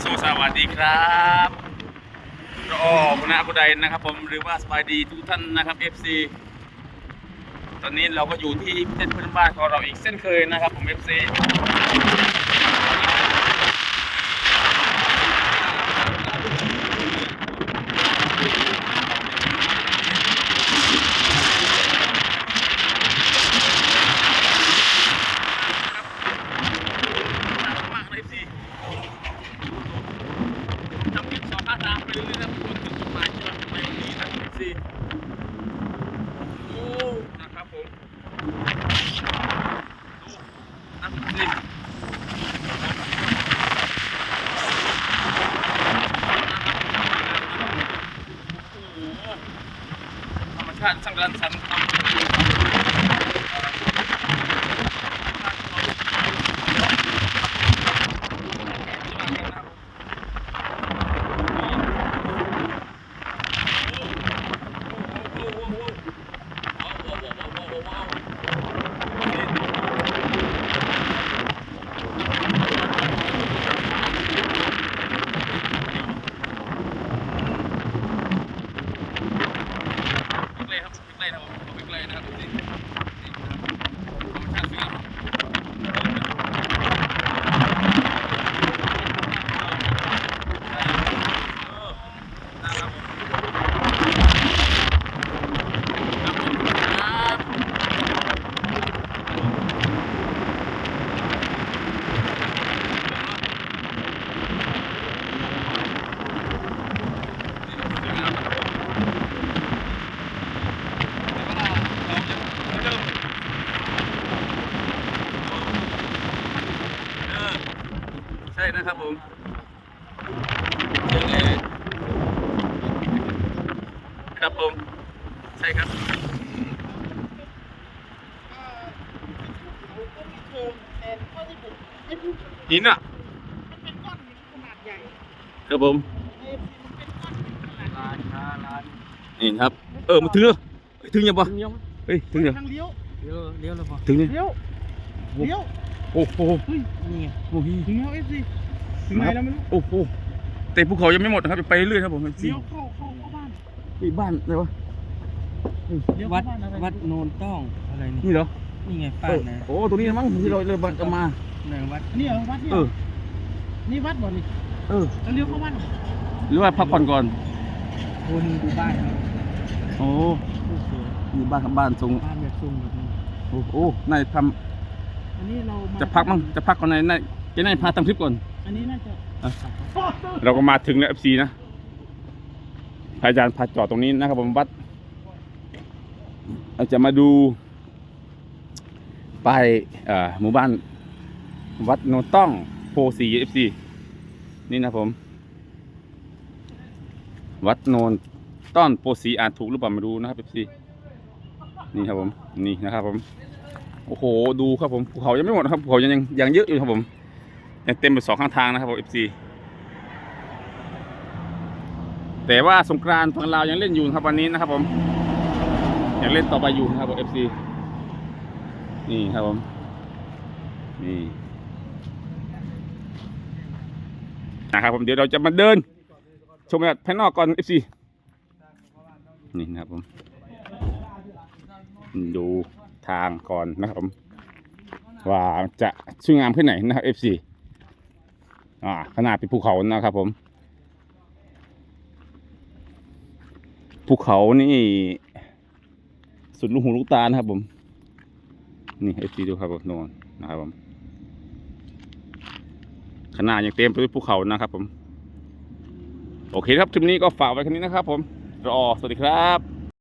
โซสวัสดีครับรอคุณอาคุณใดนะครับ ผมหรือว่าสบายดีทุกท่านนะครับ FC ตอนนี้เราก็อยู่ที่เส้นพื้นบ้านของเราอีกเส้นเคยนะครับผม FC มากเลย FC ทำคลิปสอนท่าทางไปเรื่อยๆนะคนถึงจุดหมายที่เราจะไปวันนี้นะ FC ดูนะครับผมดูนะ FC โอ้โห ธรรมชาติช่างรังสรรค์ครับบิ๊ก เลยครับบิ๊กลนะครับผมบิ๊กเลยนะครับนี่นี่นะครับธรรมชาติสวยงามนะครับผมครับ ใช่นะครับผมยังไงครับผม ใช่ครับหินอะเป็นก้อนหินขนาดใหญ่ครับผมเอฟซีมันเป็นก้อนหินขนาดใหญ่นี่ครับ เออมันถึงแล้วเฮ้ยถึงยังปะถึงยังเฮ้ยถึงยังทางเลี้ยวเลี้ยวเลี้ยวแล้วพอถึงยังเลี้ยวเลี้ยว โอ้โหเฮ้ยนี่ไงโอ้โหถึงแล้วเอฟซีถึงไหนแล้วไม่รู้โอ้โหแต่ภูเขายังไม่หมดนะครับไปเรื่อยๆครับผมเลี้ยวเข้าเข้าเข้าบ้านนี่บ้านอะไรวะเลี้ยววัเข้าดบ้านอะไรวัดโนนต้องอะไรนี่นี่เหรอนี่ไงเอป้ายอนะโอ้ตรงนี้มั้งที่เราเลยบันจะมา ไหนวัดนี่เหรอวัดเนี่ยเออ นี่วัดบ่นี่เออแล้วเลี้ยวเข้าบ้านหรือว่าพักผ่อนก่อนคนดูบ้านนี่โอ้โอ้โหนี่บ้านครับบ้านทรงบ้านแบบทรงแบบนี้โอ้โหนายท อันนี้เราำมาจะพักมั้งจะพักก่อนนายนายจะนายพาทำคลิปก่อน อันนี้น่าจะเราก็มาถึงแล้ว FC นะพระอาจารย์พาจอดตรงนี้นะครับผมวัดเราจะมาดูป้ายเอ่อหมู่บ้าน วัดโนนต้องโพสี FC นี่นะผม วัดโนนต้อนโพสีอ่านถูกหรือเปล่าไม่รู้นะครับ FC นี่ครับผมนี่นะครับผม โอ้โหดูครับผมภูเขายังไม่หมดครับภูเขายังยังยังเยอะอยู่ครับผมยังเต็มไปสองข้างทางนะครับผม FC แต่ว่าสงกรานต์ฝั่งลาวยังเล่นอยู่ครับวันนี้นะครับ ผมยังเล่นต่อไปอยู่นะครับผม FC นี่ครับผมนี่นะครับผมเดี๋ยวเราจะมาเดิน ชมบรรยากาศภายนอกก่อน FC นี่นะครับผมดู ทางก่อนนะครับผมว่าจะสวยงามแค่ไหนนะครับ FC อ่าขนาดเป็นภูเขานะครับผมภูเขานี่สุดลูกหูลูกตานะครับผม นี่เอฟซีดูครับผมนอนนะครับผมขนาดยังเต็มไปด้วยภูเขานะครับผม โอเคครับคลิปนี้ก็ฝากไว้แค่นี้นะครับผมรอสวัสดีครับ